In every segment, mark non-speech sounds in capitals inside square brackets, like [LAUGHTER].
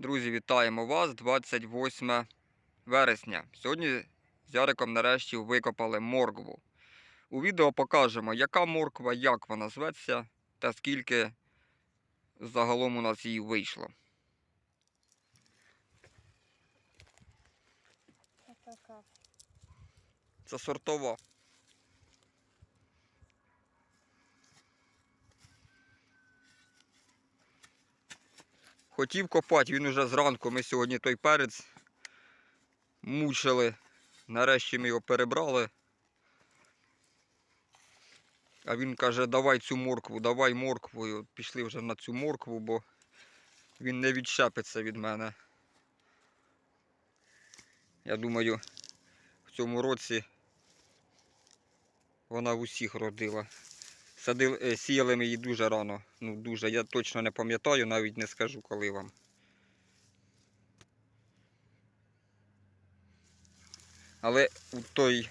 Друзі, вітаємо вас 28 вересня. Сьогодні з Яриком нарешті викопали моркву. У відео покажемо, яка морква, як вона зветься та скільки загалом у нас її вийшло. Це сортова. Хотів копати, він уже зранку. Ми сьогодні той перець мучили. Нарешті ми його перебрали. А він каже, давай цю моркву, давай моркву. І пішли вже на цю моркву, бо він не відщепиться від мене. Я думаю, в цьому році вона в усіх родила. Садили, е, сіяли ми її дуже рано. Ну дуже. Я точно не пам'ятаю, навіть не скажу коли вам. Але у той.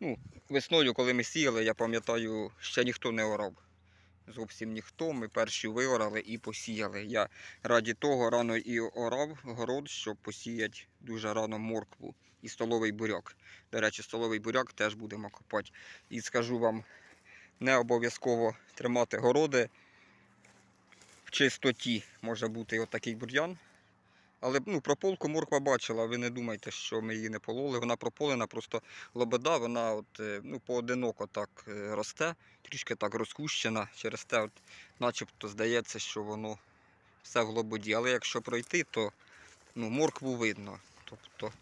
Ну, весною, коли ми сіяли, я пам'ятаю, ще ніхто не орав. Зовсім ніхто. Ми перші виорали і посіяли. Я раді того рано і орав город, щоб посіяти дуже рано моркву і столовий буряк. До речі, столовий буряк теж будемо копати. І скажу вам, не обов'язково тримати городи в чистоті. Може бути отакий бур'ян. Але ну, прополку морква бачила, ви не думайте, що ми її не пололи. Вона прополена, просто лобода, вона от, е, ну, поодиноко так е, росте, трішки так розкущена. Через те, от, начебто здається, що воно все в лободі. Але якщо пройти, то ну, моркву видно. Тобто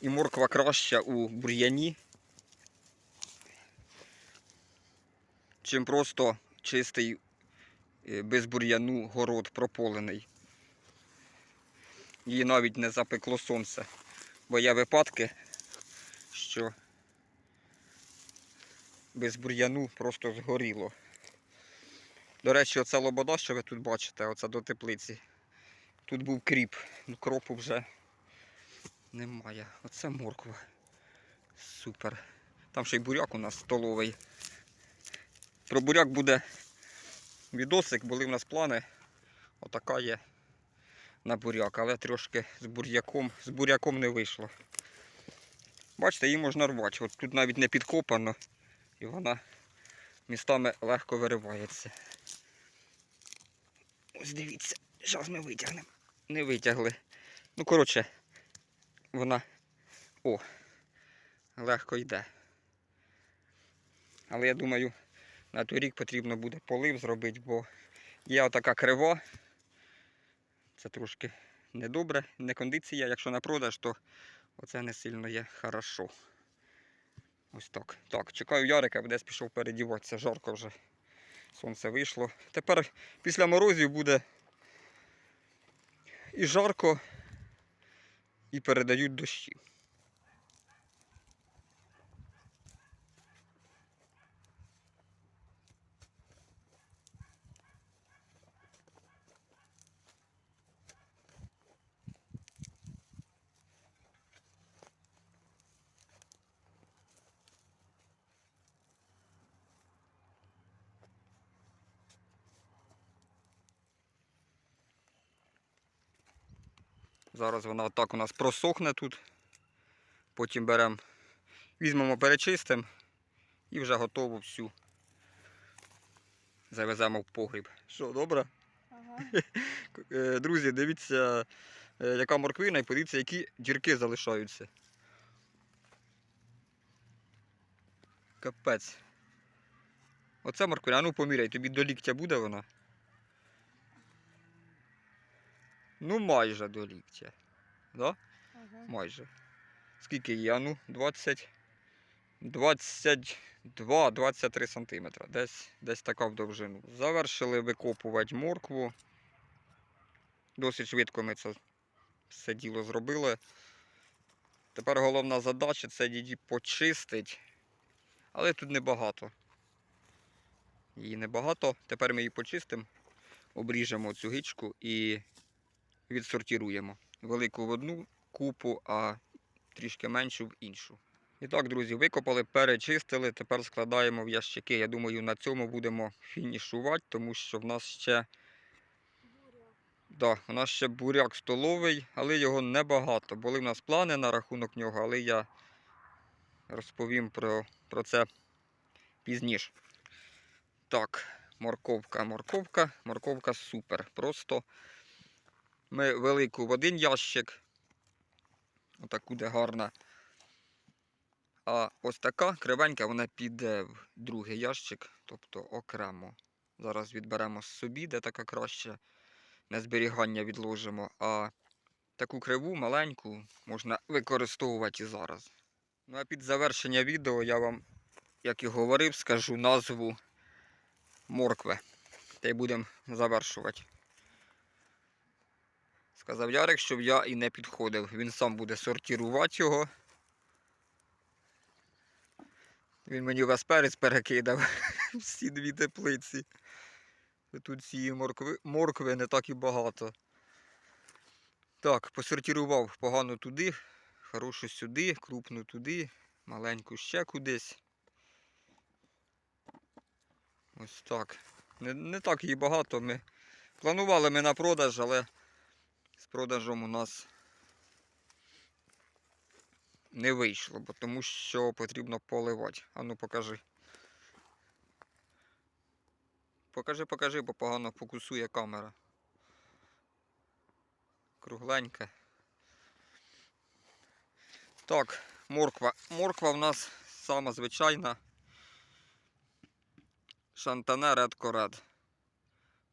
і морква краща у бур'яні, чим просто чистий без бур'яну город прополений. Її навіть не запекло сонце. Бо є випадки, що без бур'яну просто згоріло. До речі, оця лобода, що ви тут бачите, оце до теплиці. Тут був кріп, ну кропу вже немає. Оце морква. Супер. Там ще й буряк у нас столовий. Про буряк буде відосик, були в нас плани. Отака є на буряк, але трошки з буряком, з буряком не вийшло. Бачите, її можна рвати. От тут навіть не підкопано і вона містами легко виривається. Ось дивіться, зараз ми витягнемо. Не витягли. Ну, коротше, вона о, легко йде. Але я думаю, на той рік потрібно буде полив зробити, бо є отака крива. Це трошки недобре, не кондиція. Якщо на продаж, то оце не сильно є хорошо. Ось так. Так, чекаю Ярика, десь пішов передіватися, жарко вже. Сонце вийшло. Тепер після морозів буде і жарко, і передають дощі. Зараз вона отак у нас просохне тут. Потім беремо, візьмемо, перечистимо і вже готову всю завеземо в погріб. Що, добре? Ага. [LAUGHS] Е, Друзі, дивіться, е, яка морквина і подивіться, які дірки залишаються. Капець. Оце морквина, а ну поміряй, тобі до ліктя буде вона? Ну майже до ліктя. Да? Ага. Майже. Скільки є? Ну, 20, 22, 23 сантиметра. Десь, десь така в довжину. Завершили викопувати моркву. Досить швидко ми це все діло зробили. Тепер головна задача це її почистити. Але тут небагато. Її небагато. Тепер ми її почистимо, обріжемо цю гичку і відсортируємо. Велику в одну купу, а трішки меншу в іншу. І так, друзі, викопали, перечистили, тепер складаємо в ящики. Я думаю, на цьому будемо фінішувати, тому що в нас ще. Да, у нас ще буряк столовий, але його небагато. Були в нас плани на рахунок нього, але я розповім про, про це пізніше. Так, морковка, морковка, морковка супер. Просто ми велику в один ящик. Отаку де гарна. А ось така кривенька, вона піде в другий ящик, тобто окремо. Зараз відберемо собі, де така краще. На зберігання відложимо. А таку криву маленьку можна використовувати і зараз. Ну а під завершення відео я вам, як і говорив, скажу назву моркви. Та й будемо завершувати. Сказав Ярик, щоб я і не підходив. Він сам буде сортувати його. Він мені весь перець перекидав [LAUGHS] всі дві теплиці. Тут цієї моркви, моркви не так і багато. Так, посортував погано туди, хорошу сюди, крупну туди, маленьку ще кудись. Ось так. Не, не так її багато. Ми планували ми на продаж, але з продажем у нас не вийшло, бо тому що потрібно поливати. Ану покажи. Покажи, покажи, бо погано фокусує камера. Кругленька. Так, морква. Морква в нас сама звичайна. Шантане Red Cored.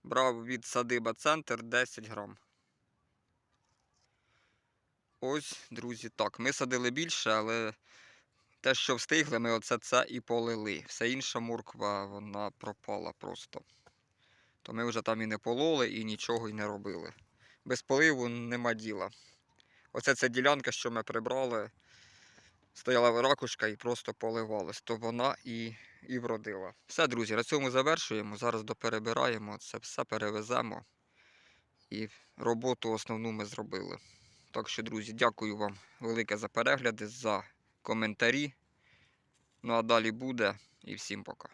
Брав від садиба центр 10 грам. Ось, друзі, так. Ми садили більше, але те, що встигли, ми оце це і полили. Все інша морква, вона пропала просто. То ми вже там і не пололи, і нічого і не робили. Без поливу нема діла. Оце ця ділянка, що ми прибрали, стояла ракушка і просто поливалась, то вона і, і вродила. Все, друзі, на цьому завершуємо. Зараз доперебираємо, це все перевеземо. І роботу основну ми зробили. Так що, друзі, дякую вам велике за перегляди, за коментарі. Ну а далі буде і всім пока.